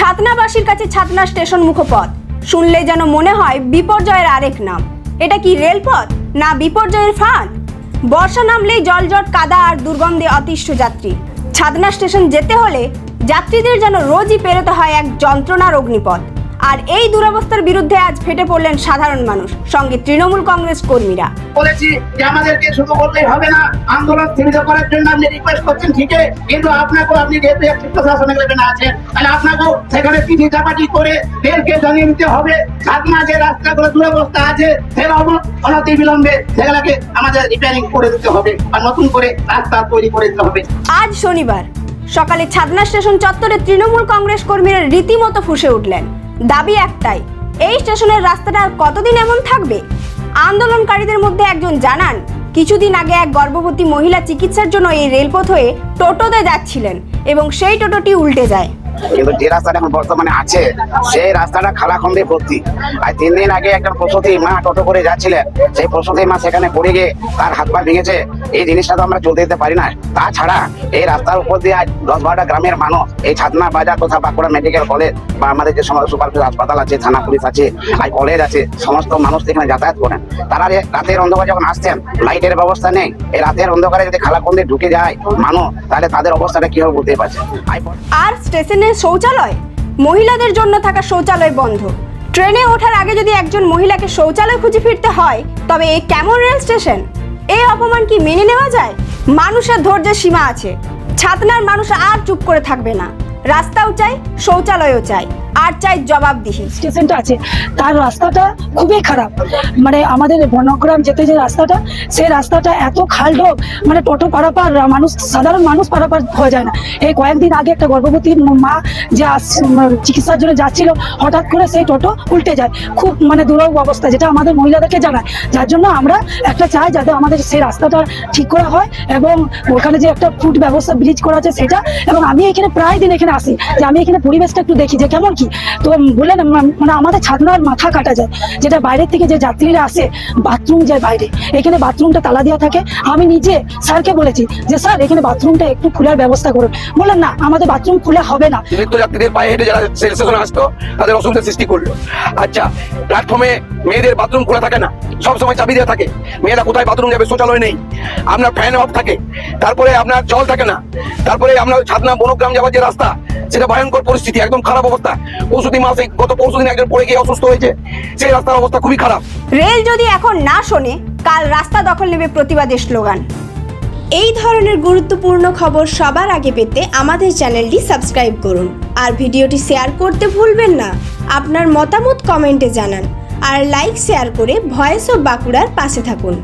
ছাতনাবাসীর কাছে ছাতনা স্টেশন মুখপথ। শুনলে যেন মনে হয় বিপর্যয়ের আরেক নাম। এটা কি রেলপথ না বিপর্যয়ের ফাঁদ? বর্ষা নামলেই জলজট, কাদা আর দুর্গন্ধে অতিষ্ঠ যাত্রী। ছাতনা স্টেশন যেতে হলে যাত্রীদের যেন রোজই পেরোতে হয় এক যন্ত্রণার অগ্নিপথ। আর এই দুরবস্থার বিরুদ্ধে আজ ফেটে পড়লেন সাধারণ মানুষ সঙ্গে তৃণমূল কংগ্রেস কর্মীরা। বলেছি যে আমাদেরকে শুধু বললেই হবে না আন্দোলন স্থিমিত করার জন্য আপনি রিকোয়েস্ট করছেন ঠিকই কিন্তু আপনাকেও আপনি যেহেতু একটি প্রশাসনিক লেভেলে আছেন তাহলে আপনাকেও সেখানে চিঠি চাপাটি করে রেলকে জানিয়ে দিতে হবে। সাতমা যে রাস্তাগুলো দুরবস্থা আছে সেগুলো অনতি বিলম্বে সেগুলোকে আমাদের রিপেয়ারিং করে দিতে হবে আর নতুন করে রাস্তা তৈরি করে দিতে হবে। আজ শনিবার সকালে ছাদনা স্টেশন চত্বরে তৃণমূল কংগ্রেস কর্মীরা রীতিমতো ফুসে উঠলেন। দাবি একটাই, এই স্টেশনের রাস্তাটা আর কতদিন এমন থাকবে? আন্দোলনকারীদের মধ্যে একজন জানান, কিছুদিন আগে এক গর্ভবতী মহিলা চিকিৎসার জন্য এই রেলপথ হয়ে টোটোতে যাচ্ছিলেন এবং সেই টোটোটি উল্টে যায়। কিন্তু যে রাস্তাটা এখন বর্তমানে আছে, সেই রাস্তাটা খালাখন্দে ভর্তি। আর তিন দিন আগে একটা প্রসূতি মা টোটো করে যাচ্ছিলেন। সেই প্রসূতি মা সেখানে পড়ে গিয়ে তার হাত পা ভেঙেছে। এই জিনিসটা তো আমরা চলতে দিতে পারি না। তাছাড়া এই রাস্তার উপর দিয়ে আজ দশ বারোটা গ্রামের মানুষ এই ছাতনা বাজার তথা বাঁকুড়া মেডিকেল কলেজ বা আমাদের যে সমস্ত সুপার হাসপাতাল আছে, থানা পুলিশ আছে, আর কলেজ আছে, সমস্ত মানুষ এখানে যাতায়াত করেন তারা রাতের অন্ধকারে যখন আসছেন, লাইটের ব্যবস্থা নেই। এই রাতের অন্ধকারে যদি খালাখন্দে ঢুকে যায় মানুষ, তাহলে তাদের অবস্থাটা কি হবে বুঝতে পারছে আর স্টেশনে শৌচালয়? মহিলাদের জন্য থাকা শৌচালয় বন্ধ। ট্রেনে ওঠার আগে যদি একজন মহিলাকে শৌচালয় খুঁজে ফিরতে হয়, তবে এ কেমন রেল স্টেশন? এই অপমান কি মেনে নেওয়া যায়? মানুষের ধৈর্যের সীমা আছে। ছাতনার মানুষ আর চুপ করে থাকবে না। রাস্তাও চাই, শৌচালয়ও চাই। আর চাই জবাবদিহি। স্টেশনটা আছে। তার রাস্তাটা খুবই খারাপ। মানে আমাদের বনগ্রাম যেতে যে রাস্তাটা, সেই রাস্তাটা এত খালডোব মানে টোটো পারাপার মানুষ, সাধারণ মানুষ পারাপার হয়ে যায় না। এই কয়েকদিন আগে একটা গর্ভবতী মা যে চিকিৎসার জন্য যাচ্ছিল, হঠাৎ করে সেই টোটো উল্টে যায়। খুব মানে দুরব অবস্থা, যেটা আমাদের মহিলাদেরকে জানায়। যার জন্য আমরা একটা চাই যাতে আমাদের সেই রাস্তাটা ঠিক করা হয় এবং ওখানে যে একটা ফুড ব্যবস্থা ব্রিজ করা আছে সেটা, এবং আমি এখানে প্রায় দিন এখানে আসি। যে আমি এখানে পরিবেশটা একটু দেখি যে কেমন কি? তো বললেন মানে আমাদের ছাদনার মাথা কাটা যায়। যেটা বাইরের থেকে যে যাত্রীরা আসে বাথরুম যায় বাইরে। এখানে বাথরুমটা তালা দেওয়া থাকে। আমি নিজে স্যারকে বলেছি যে, স্যার, এখানে বাথরুমটা একটু খোলার ব্যবস্থা করুন। বললেন, না, আমাদের বাথরুম খোলা হবে না। নিত্যযাত্রীদের পায়ে হেঁটে যারা স্টেশনে আসতো, তাদের অসুবিধার সৃষ্টি করল। আচ্ছা প্ল্যাটফর্মে মেয়েদের বাথরুম খোলা থাকে না? সব সময় চাবি দেওয়া থাকে। মেয়েরা কোথায় বাথরুম যাবে? শৌচালয় নেই। আপনার ফ্যান অফ থাকে। তারপরে আপনার জল থাকে না। তারপরে আপনার ছাদনা বনগ্রাম যাওয়ার যে রাস্তা, সেটা ভয়ঙ্কর পরিস্থিতি, একদম খারাপ অবস্থা। পরশুদি মাসে, গত পরশুদিন একজন পড়ে গিয়ে অসুস্থ হয়েছে। সেই রাস্তার অবস্থা খুবই খারাপ। রেল যদি এখন না শোনে, কাল রাস্তা দখল নেবে প্রতিবাদের স্লোগান। এই ধরনের গুরুত্বপূর্ণ খবর সবার আগে পেতে আমাদের চ্যানেলটি সাবস্ক্রাইব করুন। আর ভিডিওটি শেয়ার করতে ভুলবেন না। আপনার মতামত কমেন্টে জানান। আর লাইক শেয়ার করে ভয়েস অফ বাঁকুড়ার পাশে থাকুন।